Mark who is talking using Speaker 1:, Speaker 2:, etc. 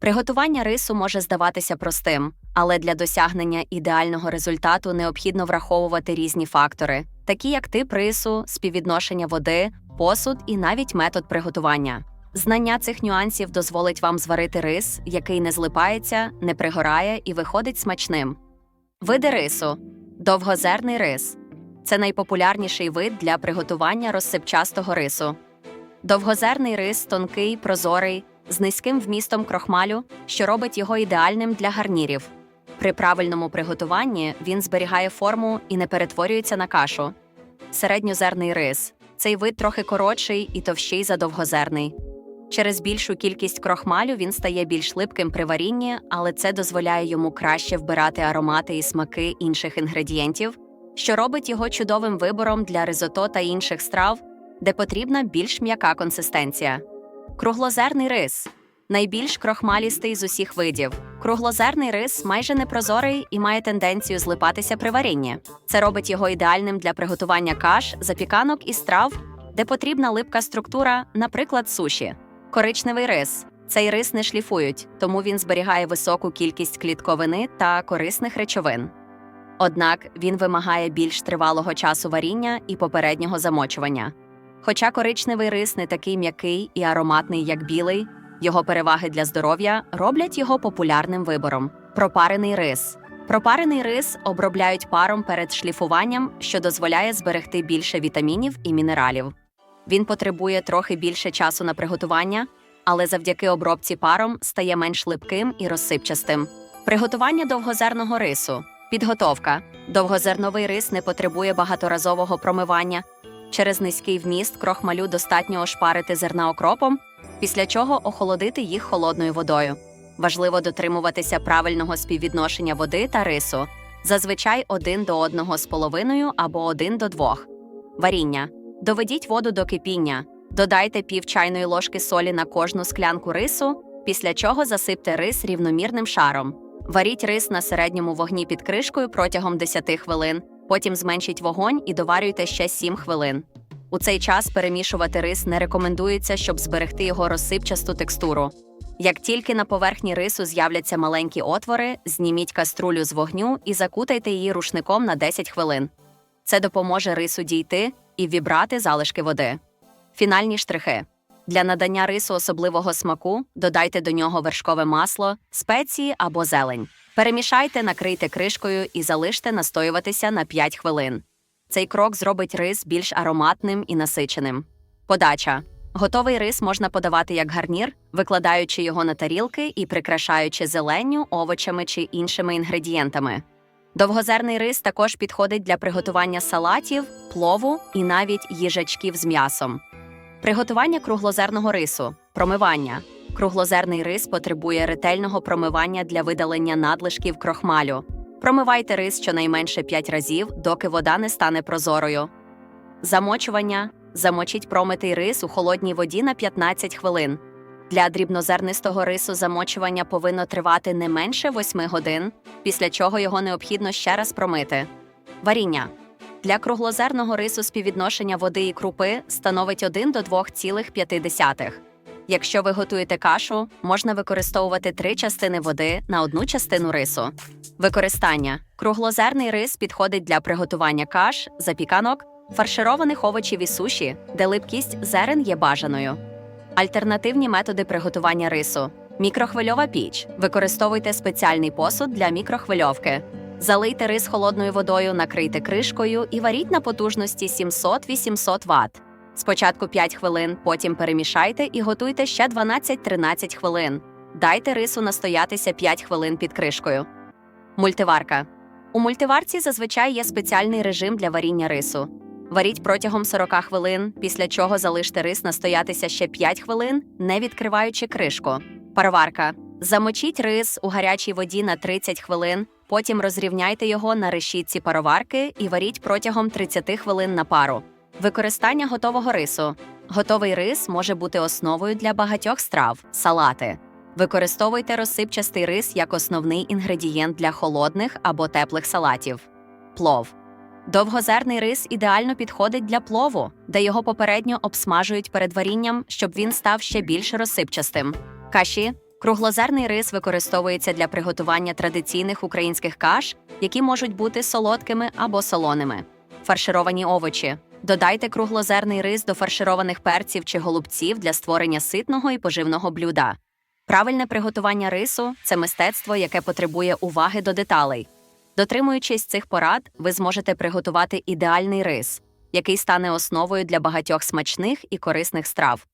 Speaker 1: Приготування рису може здаватися простим, але для досягнення ідеального результату необхідно враховувати різні фактори, такі як тип рису, співвідношення води, посуд і навіть метод приготування. Знання цих нюансів дозволить вам зварити рис, який не злипається, не пригорає і виходить смачним. Види рису довгозерний рис це найпопулярніший вид для приготування розсипчастого рису. Довгозерний рис тонкий, прозорий, з низьким вмістом крохмалю, що робить його ідеальним для гарнірів. При правильному приготуванні він зберігає форму і не перетворюється на кашу. Середньозерний рис цей вид трохи коротший і товщий за довгозерний. Через більшу кількість крохмалю він стає більш липким при варінні, але це дозволяє йому краще вбирати аромати і смаки інших інгредієнтів, що робить його чудовим вибором для ризото та інших страв, де потрібна більш м'яка консистенція. Круглозерний рис найбільш крохмалістий з усіх видів. Круглозерний рис майже непрозорий і має тенденцію злипатися при варінні. Це робить його ідеальним для приготування каш, запіканок і страв, де потрібна липка структура, наприклад, суші. Коричневий рис. Цей рис не шліфують, тому він зберігає високу кількість клітковини та корисних речовин. Однак він вимагає більш тривалого часу варіння і попереднього замочування. Хоча коричневий рис не такий м'який і ароматний, як білий, його переваги для здоров'я роблять його популярним вибором. Пропарений рис. Пропарений рис обробляють паром перед шліфуванням, що дозволяє зберегти більше вітамінів і мінералів. Він потребує трохи більше часу на приготування, але завдяки обробці паром стає менш липким і розсипчастим. Приготування довгозерного рису. Підготовка. Довгозерновий рис не потребує багаторазового промивання. Через низький вміст крохмалю достатньо ошпарити зерна окропом, після чого охолодити їх холодною водою. Важливо дотримуватися правильного співвідношення води та рису, зазвичай один до одного з половиною або один до двох. Варіння. Доведіть воду до кипіння, додайте пів чайної ложки солі на кожну склянку рису, після чого засипте рис рівномірним шаром. Варіть рис на середньому вогні під кришкою протягом 10 хвилин, потім зменшіть вогонь і доварюйте ще 7 хвилин. У цей час перемішувати рис не рекомендується, щоб зберегти його розсипчасту текстуру. Як тільки на поверхні рису з'являться маленькі отвори, зніміть каструлю з вогню і закутайте її рушником на 10 хвилин. Це допоможе рису дійти і вібрати залишки води. Фінальні штрихи. Для надання рису особливого смаку додайте до нього вершкове масло, спеції або зелень. Перемішайте, накрийте кришкою і залиште настоюватися на 5 хвилин. Цей крок зробить рис більш ароматним і насиченим. Подача. Готовий рис можна подавати як гарнір, викладаючи його на тарілки і прикрашаючи зеленню, овочами чи іншими інгредієнтами. Довгозерний рис також підходить для приготування салатів, плову і навіть їжачків з м'ясом. Приготування круглозерного рису, промивання. Круглозерний рис потребує ретельного промивання для видалення надлишків крохмалю. Промивайте рис щонайменше 5 разів, доки вода не стане прозорою. Замочування. Замочіть промитий рис у холодній воді на 15 хвилин. Для дрібнозернистого рису замочування повинно тривати не менше 8 годин, після чого його необхідно ще раз промити. Варіння. Для круглозерного рису співвідношення води і крупи становить 1 до 2,5. Якщо ви готуєте кашу, можна використовувати 3 частини води на одну частину рису. Використання: круглозерний рис підходить для приготування каш, запіканок, фаршированих овочів і суші, де липкість зерен є бажаною. Альтернативні методи приготування рису. Мікрохвильова піч. Використовуйте спеціальний посуд для мікрохвильовки. Залийте рис холодною водою, накрийте кришкою і варіть на потужності 700-800 Вт. Спочатку 5 хвилин, потім перемішайте і готуйте ще 12-13 хвилин. Дайте рису настоятися 5 хвилин під кришкою. Мультиварка. У мультиварці зазвичай є спеціальний режим для варіння рису. Варіть протягом 40 хвилин, після чого залиште рис настоятися ще 5 хвилин, не відкриваючи кришку. Пароварка. Замочіть рис у гарячій воді на 30 хвилин, потім розрівняйте його на решітці пароварки і варіть протягом 30 хвилин на пару. Використання готового рису. Готовий рис може бути основою для багатьох страв, салати. Використовуйте розсипчастий рис як основний інгредієнт для холодних або теплих салатів. Плов. Довгозерний рис ідеально підходить для плову, де його попередньо обсмажують перед варінням, щоб він став ще більш розсипчастим. Каші круглозерний рис використовується для приготування традиційних українських каш, які можуть бути солодкими або солоними. Фаршировані овочі. Додайте круглозерний рис до фаршированих перців чи голубців для створення ситного і поживного блюда. Правильне приготування рису це мистецтво, яке потребує уваги до деталей. Дотримуючись цих порад, ви зможете приготувати ідеальний рис, який стане основою для багатьох смачних і корисних страв.